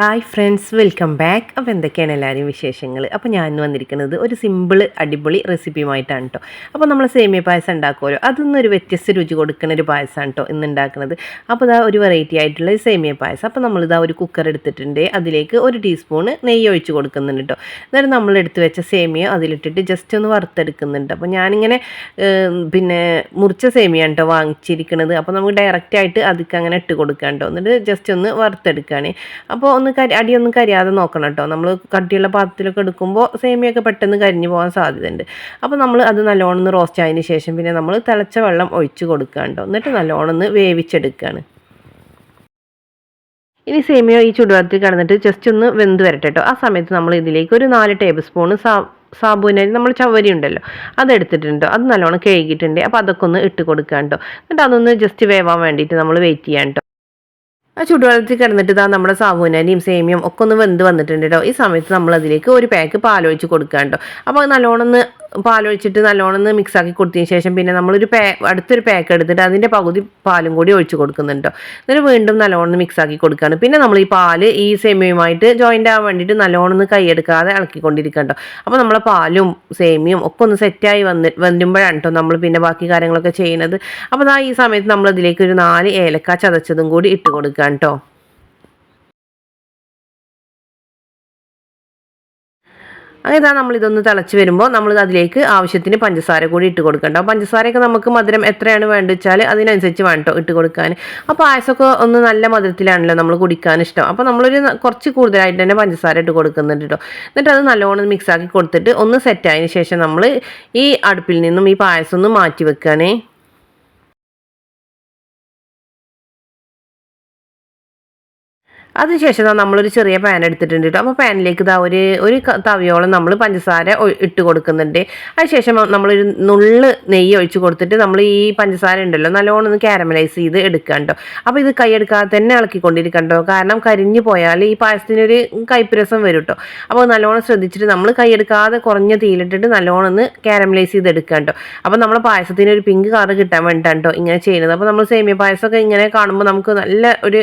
Hi friends welcome back അപ്പോൾ എന്തൊക്കെയാണ് എല്ലാവരും വിശേഷങ്ങൾ അപ്പോൾ ഞാൻ വന്നിരിക്കുന്നത് ഒരു സിമ്പിൾ അടിപൊളി റെസിപ്പിയുമായിട്ടാണ് കേട്ടോ അപ്പോൾ നമ്മൾ സേമിയ പായസം ഉണ്ടാക്കുമല്ലോ. ഒരു വ്യത്യസ്ത രുചി കൊടുക്കുന്ന ഒരു പായസമാണ് കേട്ടോ ഇന്ന് ഉണ്ടാക്കുന്നത്. അപ്പോൾ ഇതാ ഒരു വെറൈറ്റി ആയിട്ടുള്ള സേമിയ പായസം. അപ്പോൾ നമ്മളിതാ ഒരു കുക്കർ എടുത്തിട്ടുണ്ട്. അതിലേക്ക് ഒരു ടീസ്പൂൺ നെയ്യ് ഒഴിച്ച് കൊടുക്കുന്നുണ്ട് കേട്ടോ എന്നിട്ട് നമ്മൾ എടുത്ത് വെച്ച സേമിയ അതിലിട്ടിട്ട് ജസ്റ്റ് ഒന്ന് വറുത്തെടുക്കുന്നുണ്ട്. അപ്പോൾ ഞാനിങ്ങനെ പിന്നെ മുറിച്ച സേമിയാണ് കേട്ടോ വാങ്ങിച്ചിരിക്കുന്നത് അപ്പോൾ നമുക്ക് ഡയറക്റ്റായിട്ട് അതിക്ക് അങ്ങനെ ഇട്ട് കൊടുക്കാം കേട്ടോ എന്നിട്ട് ജസ്റ്റ് ഒന്ന് വറുത്തെടുക്കുകയാണ് അപ്പോൾ ഒന്ന് കരി അടിയൊന്നും കരിയാതെ നോക്കണം കേട്ടോ നമ്മൾ കട്ടിയുള്ള പാത്രത്തിലൊക്കെ എടുക്കുമ്പോൾ സേമിയൊക്കെ പെട്ടെന്ന് കരിഞ്ഞു പോകാൻ സാധ്യതയുണ്ട്. അപ്പോൾ നമ്മൾ അത് നല്ലോണം ഒന്ന് റോസ്റ്റ് ആയതിന് ശേഷം പിന്നെ നമ്മൾ തിളച്ച വെള്ളം ഒഴിച്ച് കൊടുക്കുക കേട്ടോ എന്നിട്ട് നല്ലോണം ഒന്ന് വേവിച്ചെടുക്കുകയാണ് ഇനി സേമിയ ഈ ചുടുവെള്ളത്തിൽ കിടന്നിട്ട് ജസ്റ്റ് ഒന്ന് വെന്ത് വരട്ടെ കേട്ടോ ആ സമയത്ത് നമ്മൾ ഇതിലേക്ക് ഒരു നാല് ടേബിൾ സ്പൂൺ സാ നമ്മൾ ചവരി ഉണ്ടല്ലോ അതെടുത്തിട്ടുണ്ടോ അത് നല്ലോണം കഴുകിയിട്ടുണ്ട്. അപ്പോൾ അതൊക്കെ ഒന്ന് ഇട്ട് കൊടുക്കാം കേട്ടോ എന്നിട്ട് അതൊന്ന് ജസ്റ്റ് വേവാൻ വേണ്ടിയിട്ട് നമ്മൾ വെയിറ്റ് ചെയ്യാം കേട്ടോ ആ ചുടുവെള്ളത്തിൽ കിടന്നിട്ട് ഇതാ നമ്മുടെ സാബുനരിയും സേമിയം ഒക്കെ ഒന്ന് വെന്ത് വന്നിട്ടുണ്ട് കേട്ടോ. ഈ സമയത്ത് നമ്മൾ അതിലേക്ക് ഒരു പാക്ക് പാലൊഴിച്ച് കൊടുക്കാം കേട്ടോ അപ്പോൾ നല്ലോണം ഒന്ന് പാലൊഴിച്ചിട്ട് നല്ലോണം ഒന്ന് മിക്സ് ആക്കി കൊടുത്തതിന് ശേഷം പിന്നെ നമ്മളൊരു പേ അടുത്തൊരു പാക്ക് എടുത്തിട്ട് അതിന്റെ പകുതി പാലും കൂടി ഒഴിച്ച് കൊടുക്കുന്നുണ്ടോ എന്നിട്ട് വീണ്ടും നല്ലോണം മിക്സ് ആക്കി കൊടുക്കുകയാണ് പിന്നെ നമ്മൾ ഈ പാൽ ഈ സേമിയുമായിട്ട് ജോയിന്റ് ആവാൻ വേണ്ടിയിട്ട് നല്ലോണം ഒന്ന് കൈയെടുക്കാതെ ഇളക്കിക്കൊണ്ടിരിക്കണ്ടോ അപ്പോൾ നമ്മളെ പാലും സേമിയും ഒക്കെ ഒന്ന് സെറ്റായി വന്ന് വരുമ്പോഴാണ് കേട്ടോ നമ്മൾ പിന്നെ ബാക്കി കാര്യങ്ങളൊക്കെ ചെയ്യുന്നത്. അപ്പോൾ ആ ഈ സമയത്ത് നമ്മൾ അതിലേക്ക് ഒരു നാല് ഏലക്ക ചതച്ചതും കൂടി ഇട്ട് കൊടുക്കാം കേട്ടോ അങ്ങനെ ഇതാ നമ്മൾ ഇതൊന്ന് തിളച്ച് വരുമ്പോൾ നമ്മൾ അതിലേക്ക് ആവശ്യത്തിന് പഞ്ചസാര കൂടി ഇട്ട് കൊടുക്കണ്ട പഞ്ചസാരയൊക്കെ നമുക്ക് മധുരം എത്രയാണ് വേണ്ടത് വെച്ചാൽ അതിനനുസരിച്ച് വേണ്ടോ ഇട്ട് കൊടുക്കാൻ. അപ്പോൾ പായസമൊക്കെ ഒന്ന് നല്ല മധുരത്തിലാണല്ലോ നമ്മൾ കുടിക്കാൻ ഇഷ്ടം. അപ്പോൾ നമ്മളൊരു കുറച്ച് കൂടുതലായിട്ട് തന്നെ പഞ്ചസാര ഇട്ട് കൊടുക്കുന്നുണ്ട് കേട്ടോ എന്നിട്ട് അത് നല്ലോണം മിക്സ് ആക്കി കൊടുത്തിട്ട് ഒന്ന് സെറ്റ് ആയതിനു ശേഷം നമ്മൾ ഈ അടുപ്പിൽ നിന്നും ഈ പായസം ഒന്ന് മാറ്റി വെക്കുകയാണേ അതിനുശേഷം നമ്മളൊരു ചെറിയ പാൻ എടുത്തിട്ടുണ്ട് കേട്ടോ അപ്പോൾ പാനിലേക്ക് ഇതാ ഒരു ഒരു തവിയോളം നമ്മൾ പഞ്ചസാര ഇട്ട് കൊടുക്കുന്നുണ്ട്. അതിനുശേഷം നമ്മളൊരു നുള്ള് നെയ്യ് ഒഴിച്ച് കൊടുത്തിട്ട് നമ്മൾ ഈ പഞ്ചസാര ഉണ്ടല്ലോ നല്ലോണം ഒന്ന് കാരമലൈസ് ചെയ്ത് എടുക്കണ്ടോ അപ്പോൾ ഇത് കൈയെടുക്കാതെ തന്നെ ഇളക്കിക്കൊണ്ടിരിക്കണ്ടോ കാരണം കരിഞ്ഞു പോയാൽ ഈ പായസത്തിനൊരു കൈപ്പുരസം രസം വരും കേട്ടോ അപ്പോൾ നല്ലോണം ശ്രദ്ധിച്ചിട്ട് നമ്മൾ കൈയെടുക്കാതെ കുറഞ്ഞ തീയിലിട്ടിട്ട് നല്ലോണം ഒന്ന് കാരമലൈസ് ചെയ്ത് എടുക്കണ്ടോ അപ്പോൾ നമ്മുടെ പായസത്തിന് ഒരു പിങ്ക് കളർ കിട്ടാൻ വേണ്ടിയിട്ടാണ് കേട്ടോ ഇങ്ങനെ ചെയ്യുന്നത്. അപ്പോൾ നമ്മൾ സേമിയ പായസമൊക്കെ ഇങ്ങനെ കാണുമ്പോൾ നമുക്ക് നല്ല ഒരു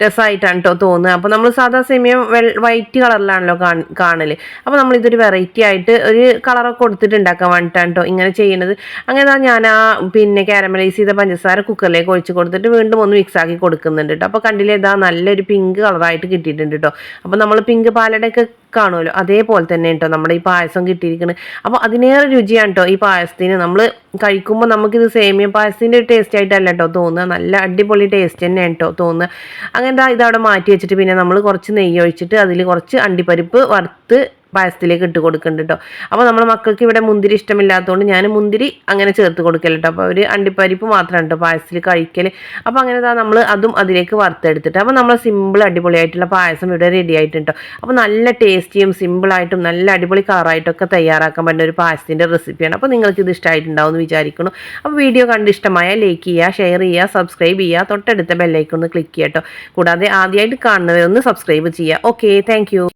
രസമായിട്ടാണ് കേട്ടോ തോന്നുക അപ്പോൾ നമ്മൾ സാധാ സേമിയം വെൾ വൈറ്റ് കളറിലാണല്ലോ കാണൽ അപ്പോൾ നമ്മളിതൊരു വെറൈറ്റി ആയിട്ട് ഒരു കളറൊക്കെ കൊടുത്തിട്ട് ഉണ്ടാക്കാൻ വേണ്ടിയിട്ടാണ് കേട്ടോ ഇങ്ങനെ ചെയ്യുന്നത് അങ്ങനെ ഞാൻ ആ പിന്നെ കാരമലൈസ് ചെയ്ത പഞ്ചസാര കുക്കറിലേക്ക് ഒഴിച്ച് കൊടുത്തിട്ട് വീണ്ടും ഒന്ന് മിക്സ് ആക്കി കൊടുക്കുന്നുണ്ട് കേട്ടോ അപ്പോൾ കണ്ടില്ലേ ഇതാ നല്ലൊരു പിങ്ക് കളറായിട്ട് കിട്ടിയിട്ടുണ്ട് കേട്ടോ അപ്പോൾ നമ്മൾ പിങ്ക് പാലടയൊക്കെ കാണുമല്ലോ. അതേപോലെ തന്നെ കേട്ടോ നമ്മുടെ ഈ പായസം കിട്ടിയിരിക്കുന്നത് അപ്പോൾ അതിനേറെ രുചിയാണ് കേട്ടോ ഈ പായസത്തിന്. നമ്മൾ കഴിക്കുമ്പോൾ നമുക്കിത് സേമിയ പായസത്തിന്റെ ഒരു ടേസ്റ്റ് ആയിട്ടല്ല കേട്ടോ തോന്നുക. നല്ല അടിപൊളി ടേസ്റ്റ് തന്നെയാണ് കേട്ടോ തോന്നുക. അങ്ങനെ ഇതവിടെ മാറ്റി വെച്ചിട്ട് പിന്നെ നമ്മൾ കുറച്ച് നെയ്യ് ഒഴിച്ചിട്ട് അതിൽ കുറച്ച് അണ്ടിപ്പരിപ്പ് വറുത്ത് പായസത്തിലേക്ക് ഇട്ട് കൊടുക്കുന്നുണ്ട് കേട്ടോ അപ്പോൾ നമ്മുടെ മക്കൾക്ക് ഇവിടെ മുന്തിരി ഇഷ്ടമില്ലാത്തതുകൊണ്ട് ഞാൻ മുന്തിരി അങ്ങനെ ചേർത്ത് കൊടുക്കൽ കേട്ടോ അപ്പോൾ അവർ അണ്ടിപ്പരിപ്പ് മാത്രമാണ് കേട്ടോ പായസത്തിൽ കഴിക്കൽ അപ്പോൾ അങ്ങനെ ദാ നമ്മൾ അതും അതിലേക്ക് വറുത്തെടുത്തിട്ട് അപ്പോൾ നമ്മൾ സിമ്പിൾ അടിപൊളിയായിട്ടുള്ള പായസം ഇവിടെ റെഡി ആയിട്ടുണ്ട് അപ്പോൾ നല്ല ടേസ്റ്റിയും സിമ്പിളായിട്ടും നല്ല അടിപൊളി കളറായിട്ടൊക്കെ തയ്യാറാക്കാൻ പറ്റുന്ന ഒരു പായസത്തിന്റെ റെസിപ്പിയാണ് അപ്പോൾ നിങ്ങൾക്ക് ഇത് ഇഷ്ടമായിട്ടുണ്ടാവും എന്ന് വിചാരിക്കുന്നു. അപ്പോൾ വീഡിയോ കണ്ട് ഇഷ്ടമായ ലൈക്ക് ചെയ്യുക ഷെയർ ചെയ്യുക സബ്സ്ക്രൈബ് ചെയ്യുക. തൊട്ടടുത്ത ബെല്ലൈക്കൊന്ന് ക്ലിക്ക് ചെയ്യാം കേട്ടോ കൂടാതെ ആദ്യമായിട്ട് കാണുന്നവരൊന്ന് സബ്സ്ക്രൈബ് ചെയ്യുക. Okay thank